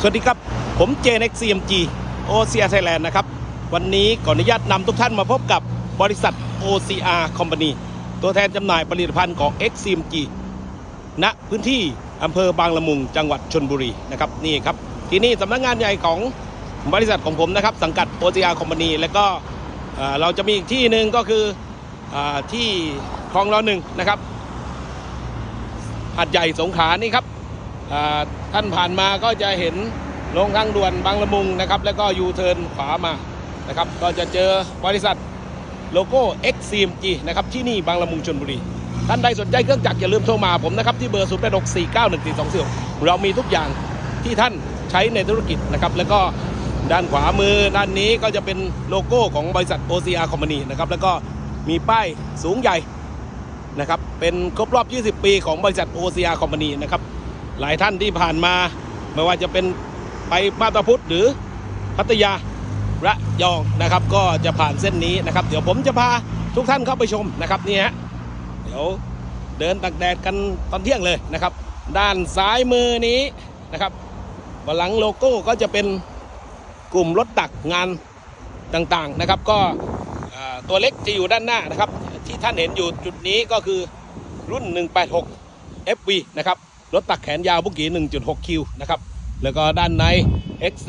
สวัสดีครับ ผมเจเน็กซีเอ็มจีโอเซียไทยแลนด์นะครับ วันนี้ขออนุญาตนำทุกท่านมาพบกับบริษัท OCR Company ตัวแทนจำหน่ายผลิตภัณฑ์ของ XCMG ณพื้นที่อำเภอบางละมุงจังหวัดชนบุรีนะครับนี่ครับ ที่นี่สำนักงานใหญ่ของบริษัทของผมนะครับ สังกัด OCR Company แล้วก็เอ่อเราจะมีอีกที่หนึ่งก็คืออที่คลองรอหนึ่งนะครับหัดใหญ่สงขลานี่ครับ ท่านผ่านมาก็จะเห็นลงทางด่วนบางละมุงนะครับ แล้วก็ยูเทิร์นขวามานะครับ ก็จะเจอบริษัทโลโก้ XCMG นะครับที่นี่บางละมุงชนบุรี ท่านใดสนใจเครื่องจักรอย่าลืมโทรมาผมนะครับ ที่เบอร์ 0 8 6 4 9 1 4 2 4เรามีทุกอย่างที่ท่านใช้ในธุรกิจนะครับ แล้วก็ด้านขวามือด้านนี้ก็จะเป็นโลโก้ของบริษัท OCR Company นะครับแล้วก็มีป้ายสูงใหญ่นะครับเป็นครบรอบ 20 ปีของบริษัท OCR Company นะครับ หลายท่านที่ผ่านมาไม่ว่าจะเป็นไปมาตาพุธหรือพัทยาระยองนะครับ ก็จะผ่านเส้นนี้นะครับ เดี๋ยวผมจะพาทุกท่านเข้าไปชมนะครับนี่ฮะเดี๋ยวเดินตักแดดกันตอนเที่ยงเลยนะครับ ด้านซ้ายมือนี้นะครับหลังโลโก้ก็จะเป็นกลุ่มรถตักงานต่างๆนะครับ ก็ตัวเล็กจะอยู่ด้านหน้านะครับ ที่ท่านเห็นอยู่จุดนี้ก็คือรุ่น 186 FV นะครับ รถตักแขนยาวบุกี้ 1.6 คิวนะครับ แล้วก็ด้านใน XC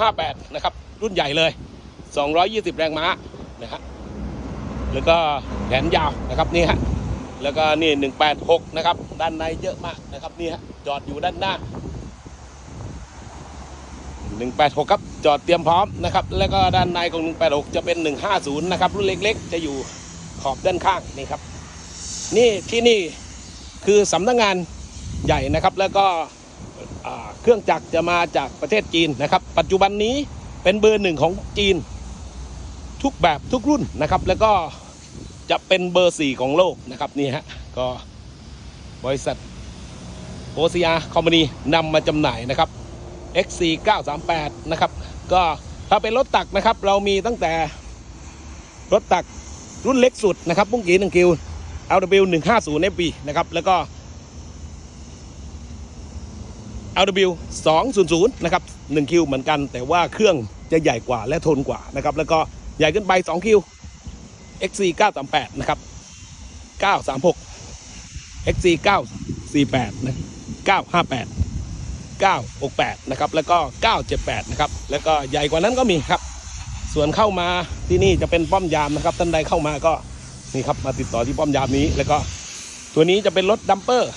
958 นะครับ รุ่นใหญ่เลย 220 แรงม้านะฮะแล้วก็แขนยาวนะครับนี่ฮะแล้วก็นี่ 186 นะครับ ด้านในเยอะมากนะครับนี่ฮะจอดอยู่ด้านหน้า 186 ครับ จอดเตรียมพร้อมนะครับ แล้วก็ด้านในของ 186 จะเป็น 150 นะครับ รุ่นเล็ก ๆ จะอยู่ขอบด้านข้างนี่ครับ นี่ที่นี่คือสำนักงาน ใหญ่นะครับ แล้วก็เครื่องจักรจะมาจากประเทศจีนนะครับ ปัจจุบันนี้เป็นเบอร์หนึ่งของจีน ทุกแบบทุกรุ่นนะครับ แล้วก็จะเป็นเบอร์สี่ของโลกนะครับนี่ฮะก็บริษัท OCR Company นำมาจำหน่ายนะครับ XC 938นะครับก็ถ้าเป็นรถตักนะครับ เรามีตั้งแต่รถตักรุ่นเล็กสุดนะครับ ปุ้งกีหนึ่งคิว LW 150 FB นะครับ แล้วก็ LW 200นะครับ1คิวเหมือนกัน แต่ว่าเครื่องจะใหญ่กว่าและทนกว่านะครับแล้วก็ใหญ่ขึ้นไป2คิว XC 938นะครับ936 XC 948นะ958 968 นะครับ แล้วก็ 978 นะครับ แล้วก็ใหญ่กว่านั้นก็มีครับ ส่วนเข้ามาที่นี่จะเป็นป้อมยามนะครับ ท่านใดเข้ามาก็นี่ครับมาติดต่อที่ป้อมยามนี้ แล้วก็ตัวนี้จะเป็นรถดัมเปอร์